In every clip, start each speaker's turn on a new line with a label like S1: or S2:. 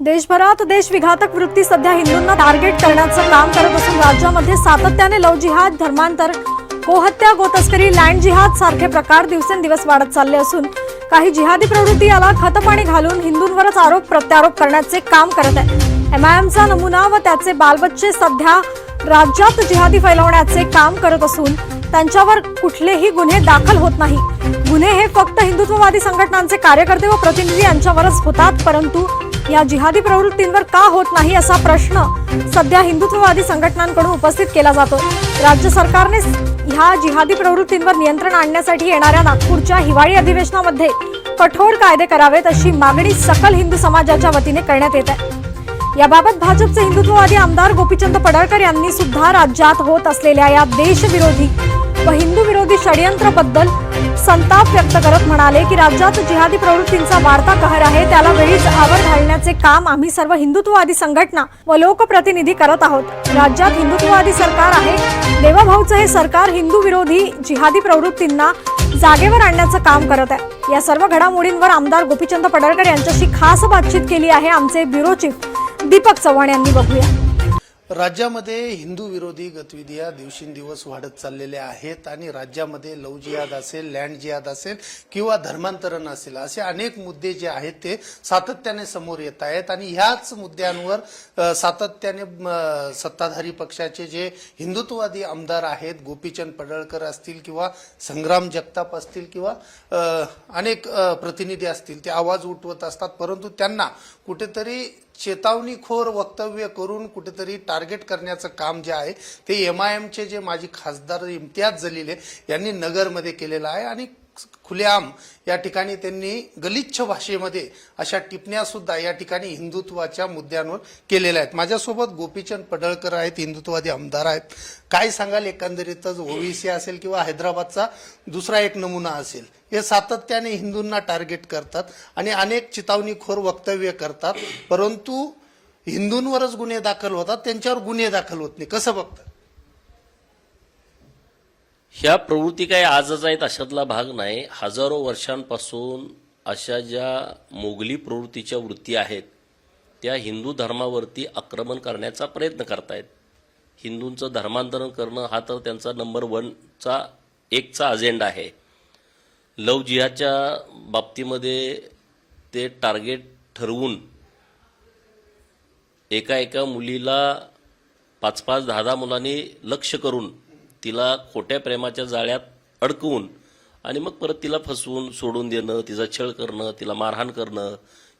S1: देशभरात देशविघातक वृत्ती सध्या हिंदूंना टार्गेट करण्याचं काम करत असून राज्यामध्ये सातत्याने लव जिहाद धर्मांतर गोहत्या गोतस्करी लँड जिहाद सारखे प्रकार दिवसेंदिवस वाढत चालले असून काही जिहादी प्रवृत्ती याला खतपाणी घालून हिंदूंवरच आरोप प्रत्यारोप करण्याचे काम करत आहे एमआयएमचा नमुना व त्याचे बालबच्चे सध्या राज्यात जिहादी फैलवण्याचे काम करत असून त्यांच्यावर कुठलेही गुन्हे दाखल होत नाही. गुन्हे हे फक्त हिंदुत्ववादी संघटनांचे कार्यकर्ते व प्रतिनिधी यांच्यावरच होतात परंतु या जिहादी प्रवृत्तींवर का होत नाही असा प्रश्न सध्या हिंदुत्ववादी संघटनांकडून उपस्थित केला जातो राज्य सरकारने ह्या जिहादी प्रवृत्तींवर नियंत्रण आणण्यासाठी येणाऱ्या नागपूरच्या हिवाळी अधिवेशनामध्ये कठोर कायदे करावेत अशी मागणी सकल हिंदू समाजाच्या वतीने करण्यात येत आहे. याबाबत भाजपचे हिंदुत्ववादी आमदार गोपीचंद पडळकर यांनी सुद्धा राज्यात होत असलेल्या या देशविरोधी व हिंदू विरोधी षडयंत्राबद्दल संताप व्यक्त करत म्हणाले की राज्यात जिहादी प्रवृत्तींचा वाढता कहर आहे त्याला वेळीच आवर घालण्याचे काम आम्ही सर्व हिंदुत्ववादी संघटना व लोकप्रतिनिधी करत आहोत. राज्यात हिंदुत्ववादी सरकार आहे. देवाभाऊचं हे सरकार हिंदू विरोधी जिहादी प्रवृत्तींना जागेवर आणण्याचं काम करत आहे. या सर्व घडामोडींवर आमदार गोपीचंद पडळकर यांच्याशी खास बातचीत केली आहे आमचे ब्युरो चीफ दीपक चव्हाण यांनी. बघूया.
S2: राज्यामध्ये हिंदू विरोधी गतिविधिया दिवसेंदिवस वाढत चाललेल्या आहेत आणि राज्यामध्ये लव जिहाद असेल लँड जिहाद असेल किंवा धर्मांतरण असेल असे अनेक मुद्दे जे आहेत ते सातत्याने समोर येत आहेत आणि ह्याच मुद्द्यांवर सातत्याने सत्ताधारी पक्षाचे जे हिंदुत्ववादी आमदार आहेत गोपीचंद पडळकर असतील किंवा संग्राम जगताप असतील किंवा अनेक प्रतिनिधी असतील ते आवाज उठवत असतात परंतु त्यांना कुठेतरी चेतावणीखोर वक्तव्य करून कुठेतरी टार्गेट करण्याचं काम जे आहे ते एम आय एमचे जे माजी खासदार इम्तियाज जलील आहे, यांनी नगरमध्ये केलेलं आहे आणि खुलेआम या ठिकाणी त्यांनी गलिच्छ भाषेमध्ये अशा टिपण्या सुद्धा या ठिकाणी हिंदुत्वाच्या मुद्द्यांवर केलेल्या आहेत. माझ्यासोबत गोपीचंद पडळकर आहेत हिंदुत्ववादी आमदार आहेत. काय सांगाल? एकंदरीतच ओबीसी असेल किंवा हैदराबादचा दुसरा एक नमुना असेल. हे सातत्याने हिंदूंना टार्गेट करतात आणि अनेक चितावणीखोर वक्तव्य करतात. परंतु हिंदूंवरच गुन्हे दाखल होतात त्यांच्यावर गुन्हे दाखल होत नाही. कसं बघतात?
S3: ह्या प्रवृत्ती काही आजच आहेत अशातला भाग नाही. हजारो वर्षांपासून अशा ज्या मोगली प्रवृत्तीच्या वृत्ती आहेत त्या हिंदू धर्मावरती आक्रमण करण्याचा प्रयत्न करतायत. हिंदूंचं धर्मांतरण करणं हा तर त्यांचा नंबर वनचा एकचा अजेंडा आहे. लव जिहाच्या बाबतीमध्ये ते टार्गेट ठरवून एका एका मुलीला पाच पाच दहा दहा मुलांनी लक्ष करून तिला खोट्या प्रेमाच्या जाळ्यात अडकवून आणि मग परत तिला फसवून सोडून देणं तिचा छळ करणं तिला मारहाण करणं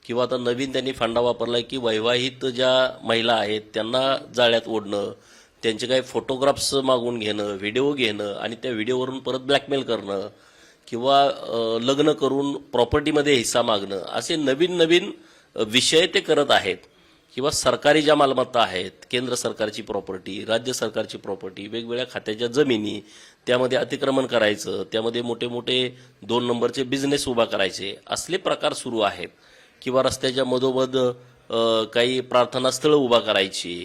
S3: किंवा आता नवीन त्यांनी फांडा वापरला की वैवाहित ज्या महिला आहेत त्यांना जाळ्यात ओढणं त्यांचे काही फोटोग्राफ्स मागून घेणं व्हिडिओ घेणं आणि त्या व्हिडिओवरून परत ब्लॅकमेल करणं किंवा लग्न करून प्रॉपर्टीमध्ये हिस्सा मागणं असे नवीन नवीन विषय ते करत आहेत. किंवा सरकारी ज्या मालमत्ता आहेत केंद्र सरकारची प्रॉपर्टी राज्य सरकारची प्रॉपर्टी वेगवेगळ्या खात्याच्या जमिनी त्यामध्ये अतिक्रमण करायचं त्यामध्ये मोठे मोठे दोन नंबरचे बिझनेस उभा करायचे असले प्रकार सुरू आहेत. किंवा रस्त्याच्या मधोमध काही प्रार्थनास्थळं उभा करायची.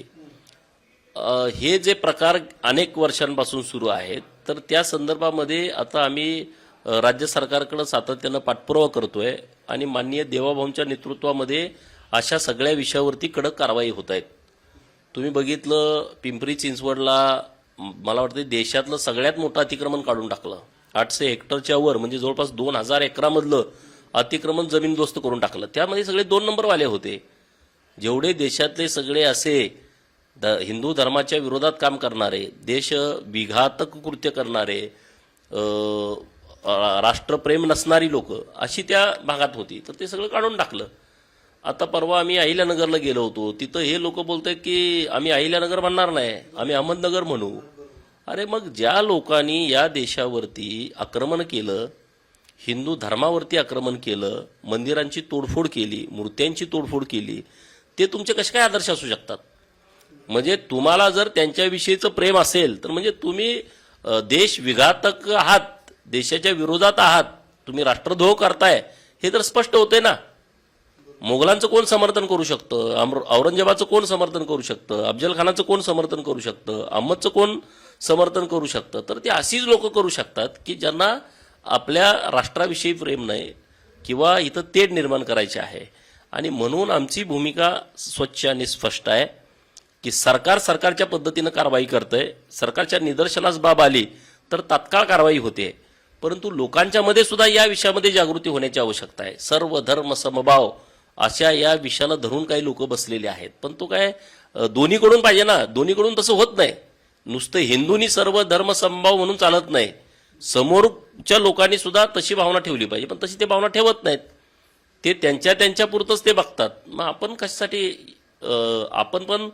S3: हे जे प्रकार अनेक वर्षांपासून सुरू आहेत तर त्या संदर्भामध्ये आता आम्ही राज्य सरकारकडं सातत्यानं पाठपुरावा करतोय आणि माननीय देवाभाऊंच्या नेतृत्वामध्ये अशा सगळ्या विषयावरती कडक कारवाई होत आहेत तुम्ही बघितलं पिंपरी चिंचवडला मला वाटतं देशातलं सगळ्यात मोठं अतिक्रमण काढून टाकलं. आठशे हेक्टरच्या वर म्हणजे जवळपास दोन हजार एकरामधलं अतिक्रमण जमीनदोस्त करून टाकलं. त्यामध्ये सगळे दोन नंबरवाले होते. जेवढे देशातले सगळे असे द हिंदू धर्माच्या विरोधात काम करणारे देश विघातक कृत्य करणारे राष्ट्रप्रेम नसणारी लोक अशी त्या भागात होती. तर ते सगळं काढून टाकलं. आता परवा आम्ही अहिल्यानगरला गेलो होतो. तिथं हे लोक बोलतात की आम्ही अहिल्यानगर म्हणणार नाही. आम्ही अहमदनगर म्हणू. अरे मग ज्या लोकांनी या देशावरती आक्रमण केलं हिंदू धर्मावरती आक्रमण केलं मंदिरांची तोडफोड केली मूर्त्यांची तोडफोड केली ते तुमचे कसे काय आदर्श असू शकतात? म्हणजे तुम्हाला जर त्यांच्याविषयीचं प्रेम असेल तर म्हणजे तुम्ही देश विघातक आहात. देशाच्या विरोधात आहात. तुम्ही राष्ट्रद्रोह करताय. हे तर स्पष्ट होते ना. मोगलांचं कोण समर्थन करू शकतं? अमर- औरंगजेबाचं कोण समर्थन करू शकतं? अफजल खानाचं कोण समर्थन करू शकतं? अहमदचं कोण समर्थन करू शकतं? तर ते अशीच लोक करू शकतात की ज्यांना आपल्या राष्ट्राविषयी प्रेम नाही किंवा इथं तेढ निर्माण करायचे आहे. आणि म्हणून आमची भूमिका स्वच्छ आणि स्पष्ट आहे की सरकार सरकारच्या पद्धतीनं कारवाई करतंय. सरकारच्या निदर्शनास बाब आली तर तात्काळ कारवाई होते. परंतु लोकांच्या मध्ये सुद्धा या विषयामध्ये जागृती होण्याची आवश्यकता आहे. सर्व धर्म समभाव अशा या विषयाला धरून काही लोक बसलेले आहेत. पण तो काय दोन्हीकडून पाहिजे ना. दोन्हीकडून तसं होत नाही. नुसतं हिंदूंनी सर्व धर्म समभाव म्हणून चालत नाही. समोरच्या लोकांनी सुद्धा तशी भावना ठेवली पाहिजे. पण तशी ते भावना ठेवत नाहीत. ते त्यांच्या त्यांच्यापुरतंच ते बघतात. मग आपण कशासाठी आपण पण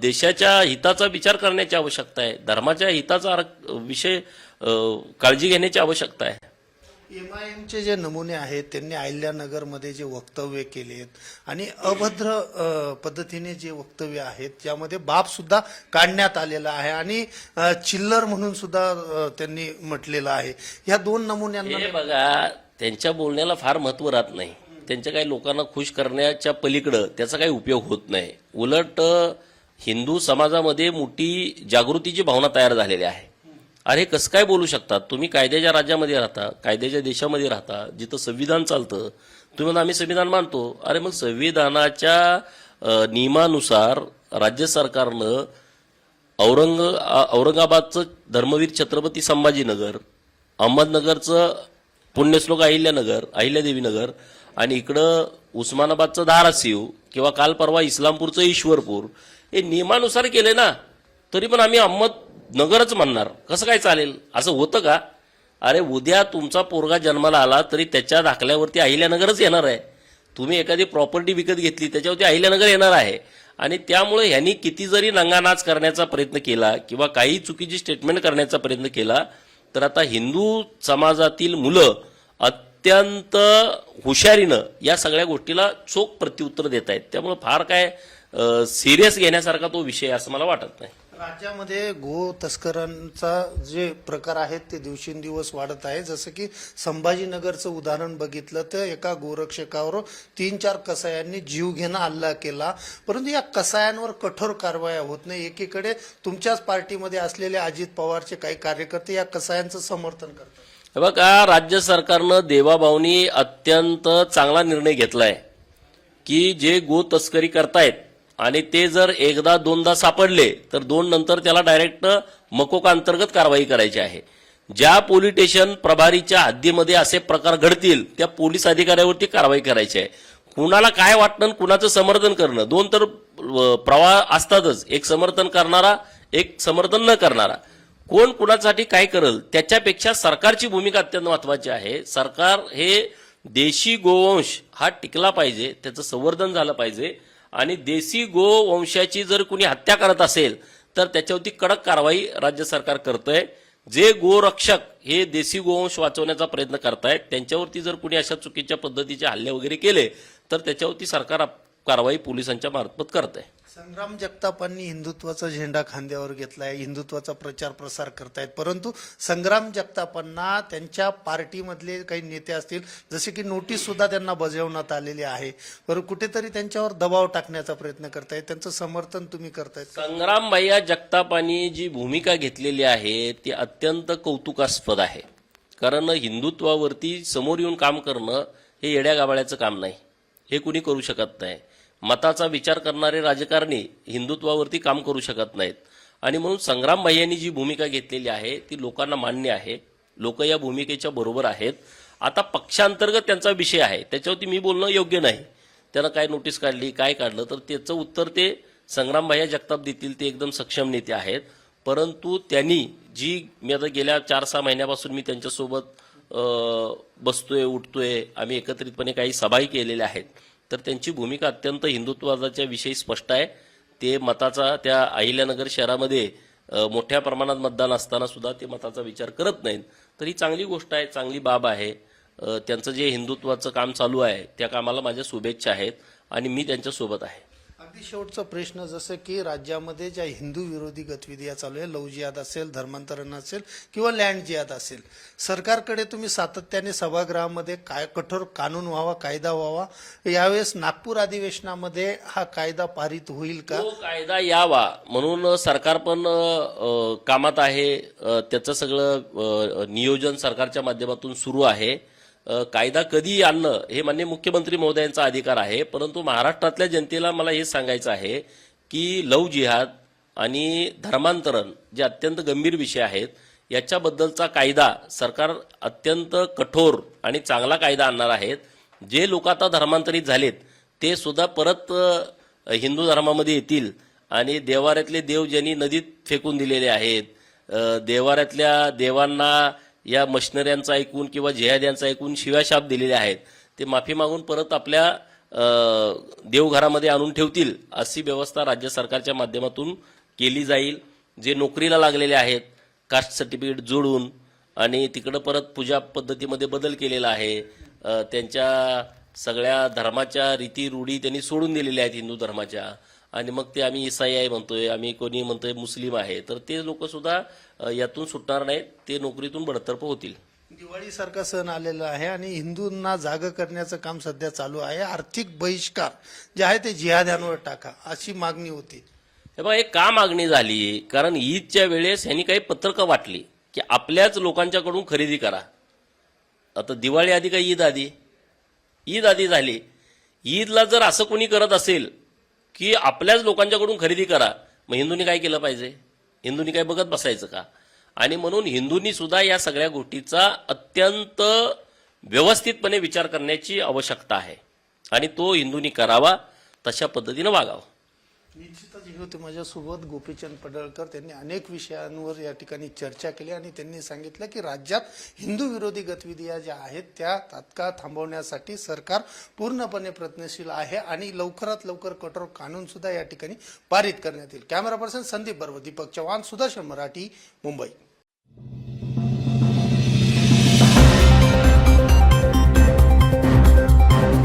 S3: देशाच्या हिताचा विचार करण्याची आवश्यकता आहे. धर्माच्या हिताचा विषय काळजी घेण्याची आवश्यकता आहे.
S2: एम आय एमचे जे नमुने आहेत त्यांनी अहिल्यानगरमध्ये जे वक्तव्य केलेत आणि अभद्र पद्धतीने जे वक्तव्य आहेत त्यामध्ये बाप सुद्धा काढण्यात आलेला आहे आणि चिल्लर म्हणून सुद्धा त्यांनी म्हटलेलं आहे. ह्या दोन नमुन्यांना
S3: बघा त्यांच्या बोलण्याला फार महत्त्व राहत नाही. त्यांच्या काही लोकांना खुश करण्याच्या पलीकडं त्याचा काही उपयोग होत नाही. उलट हिंदू समाजामध्ये मोठी जागृतीची भावना तयार झालेली आहे. अरे कसं काय बोलू शकतात तुम्ही कायद्याच्या राज्यामध्ये राहता कायद्याच्या देशामध्ये राहता जिथं संविधान चालतं. तुम्ही आम्ही संविधान मानतो. अरे मग संविधानाच्या नियमानुसार राज्य सरकारनं औरंग औरंगाबादचं धर्मवीर छत्रपती संभाजीनगर अहमदनगरचं पुण्यश्लोक अहिल्यानगर अहिल्यादेवीनगर आणि इकडं उस्मानाबादचं धाराशिव किंवा काल परवा इस्लामपूरचं ईश्वरपूर हे नियमानुसार केले ना तरी पण आम्ही अहमदनगरच म्हणणार कसं काय चालेल? असं होतं का? अरे उद्या तुमचा पोरगा जन्माला आला तरी त्याच्या दाखल्यावरती अहिल्यानगरच येणार आहे. तुम्ही एखादी प्रॉपर्टी विकत घेतली त्याच्यावरती अहिल्यानगर येणार आहे. आणि त्यामुळे ह्यांनी किती जरी नंगानाच करण्याचा प्रयत्न केला किंवा काही चुकीची स्टेटमेंट करण्याचा प्रयत्न केला तर आता हिंदू समाजातील मुलं अत्यंत हुशारीनं या सगळ्या गोष्टीला चोख प्रत्युत्तर देत आहेत त्यामुळं फार काय सिरियस घेण्यासारखा तो विषय असं मला वाटत नाही.
S2: राज्यामध्ये गो तस्करांचा जे प्रकार आहेत ते दिवसेंदिवस वाढत आहे. जसं की संभाजीनगरचं उदाहरण बघितलं तर एका गोरक्षकावर तीन चार कसायांनी जीव घेणं हल्ला केला. परंतु या कसायांवर कठोर कारवाया होत नाही. एकीकडे तुमच्याच पार्टीमध्ये असलेले अजित पवारचे काही कार्यकर्ते या कसायांचं समर्थन करतात.
S3: बघा राज्य सरकारनं देवाभाऊनी अत्यंत चांगला निर्णय घेतलाय की जे गो तस्करी करतायत आणि ते जर एकदा दोनदा सापडले तर दोन नंतर त्याला डायरेक्ट मकोका अंतर्गत कारवाई करायची आहे. ज्या पोलीस स्टेशन प्रभारीच्या हद्दीमध्ये असे प्रकार घडतील त्या पोलीस अधिकाऱ्यावरती कारवाई करायची आहे. कुणाला काय वाटणं कुणाचं समर्थन करणं? दोन तर प्रवाह असतातच. एक समर्थन करणारा एक समर्थन न करणारा. कोण कुणासाठी काय करल? त्याच्यापेक्षा सरकारची भूमिका अत्यंत महत्वाची आहे. सरकार हे देशी गोवंश हा टिकला पाहिजे त्याचं संवर्धन झालं पाहिजे. आणि देशी गोवंशाची जर कुणी हत्या करत असेल तर त्याच्यावरती कडक कारवाई राज्य सरकार करतंय. जे गोरक्षक हे देशी गोवंश वाचवण्याचा प्रयत्न करतायत त्यांच्यावरती जर कुणी अशा चुकीच्या पद्धतीचे हल्ले वगैरे केले तर त्याच्यावरती सरकार कारवाई पोलिसांच्या मार्फत करत आहे
S2: संग्राम जगतापांनी हिंदुत्वाचा झेंडा खांद्यावर घेतलाय हिंदुत्वाचा प्रचार प्रसार करतायत. परंतु संग्राम जगतापांना त्यांच्या पार्टीमधले काही नेते असतील जसे की नोटीस सुद्धा त्यांना बजावण्यात आलेली आहे. पर कुठेतरी त्यांच्यावर दबाव टाकण्याचा प्रयत्न करतायत. त्यांचं समर्थन तुम्ही करतायत
S3: संग्राम भैया जगतापांनी जी भूमिका घेतलेली आहे ती अत्यंत कौतुकास्पद आहे. कारण हिंदुत्वावरती समोर येऊन काम करणं हे येड्या गाबाळ्याचं काम नाही. हे कुणी करू शकत नाही. मताचा विचार करणारे राजकारणी हिंदुत्वावरती काम करू शकत नाहीत. आणि म्हणून संग्राम यांनी जी भूमिका घेतलेली आहे ती लोकांना मान्य आहे. लोक या भूमिकेच्या बरोबर आहेत. आता पक्षांतर्गत त्यांचा विषय आहे. त्याच्यावरती मी बोलणं योग्य नाही. त्यानं काय नोटीस काढली काय काढलं तर त्याचं उत्तर ते संग्राम भाई जगताप देतील ते एकदम सक्षम नेते आहेत. परंतु त्यांनी जी मी आता गेल्या चार सहा महिन्यापासून मी त्यांच्यासोबत बसतोय उठतोय आम्ही एकत्रितपणे काही सभाही केलेल्या आहेत. तर त्यांची भूमिका अत्यंत हिंदुत्वादाच्या विषयी स्पष्ट आहे. ते मताचा त्या अहिल्यानगर शहरामध्ये मोठ्या प्रमाणात मतदान असताना सुद्धा ते मताचा विचार करत नाहीत. तर ही चांगली गोष्ट आहे चांगली बाब आहे. त्यांचं जे हिंदुत्वाचं काम चालू आहे त्या कामाला माझ्या शुभेच्छा आहेत आणि मी त्यांच्यासोबत आहे.
S2: अगदी शेवटचा प्रश्न जसं की राज्यामध्ये ज्या हिंदू विरोधी गतिविधी चालू आहे लव जिहाद असेल धर्मांतरण असेल किंवा लँड जिहाद असेल सरकारकडे तुम्ही सातत्याने सभागृहामध्ये काय कठोर कानून व्हावा कायदा व्हावा यावेळेस नागपूर अधिवेशनामध्ये हा कायदा पारित होईल का?
S3: कायदा यावा. म्हणून सरकार पण कामात आहे. त्याचं सगळं नियोजन सरकारच्या माध्यमातून सुरू आहे. कायदा कधी आणणं हे मान्य मुख्यमंत्री महोदयांचा अधिकार आहे. परंतु महाराष्ट्रातल्या जनतेला मला हे सांगायचं आहे की लव जिहाद आणि धर्मांतरण जे अत्यंत गंभीर विषय आहेत याच्याबद्दलचा कायदा सरकार अत्यंत कठोर आणि चांगला कायदा आणणार आहेत. जे लोक आता धर्मांतरित झालेत ते सुद्धा परत हिंदू धर्मामध्ये येतील आणि देवाऱ्यातले देव ज्यांनी नदीत फेकून दिलेले आहेत देवाऱ्यातल्या देवांना या मशनऱ्यांचं ऐकून किंवा जिहाद्यांचं ऐकून शिव्याशाप दिलेले आहेत ते माफी मागून परत आपल्या देवघरामध्ये आणून ठेवतील अशी व्यवस्था राज्य सरकारच्या माध्यमातून केली जाईल. जे नोकरीला लागलेले आहेत कास्ट सर्टिफिकेट जोडून आणि तिकडं परत पूजा पद्धतीमध्ये बदल केलेला आहे त्यांच्या सगळ्या धर्माच्या रीती रूढी त्यांनी सोडून दिलेल्या आहेत हिंदू धर्माच्या. आणि मग ते आम्ही इसाई आहे म्हणतोय आम्ही कोणी म्हणतोय मुस्लिम आहे तर ते लोक सुद्धा यातून सुटणार नाहीत ते नोकरीतून बडतर्फ होतील.
S2: दिवाळीसारखा सण आलेला आहे आणि हिंदूंना जाग करण्याचं काम सध्या चालू आहे. आर्थिक बहिष्कार जे आहे ते जिहाद्यांवर टाका अशी मागणी होती.
S3: हे बघा एक का मागणी झाली? कारण ईदच्या वेळेस यांनी काही पत्रकं वाटली की आपल्याच लोकांच्याकडून खरेदी करा. आता दिवाळी आधी का ईद आधी? ईद आधी झाली. ईदला जर असं कोणी करत असेल की आपल्याच लोकांच्याकडून खरेदी करा. मग हिंदूंनी काय केलं पाहिजे? हिंदूंनी काय बघत बसायचं का? आणि म्हणून हिंदूंनी सुद्धा या सगळ्या गोष्टीचा अत्यंत व्यवस्थितपणे विचार करण्याची आवश्यकता आहे. आणि तो हिंदूंनी करावा तशा पद्धतीनं वागावं.
S2: निश्चितच हे होते माझ्यासोबत गोपीचंद पडळकर. त्यांनी अनेक विषयांवर या ठिकाणी चर्चा केली आणि त्यांनी सांगितलं की राज्यात हिंदू विरोधी गतिविधिया ज्या आहेत त्या तात्काळ थांबवण्यासाठी सरकार पूर्णपणे प्रयत्नशील आहे आणि लवकरात लवकर कठोर कानून सुद्धा या ठिकाणी पारित करण्यात येईल. Camera person Sandeep Barve Deepak Chavan Sudarshan Marathi Mumbai.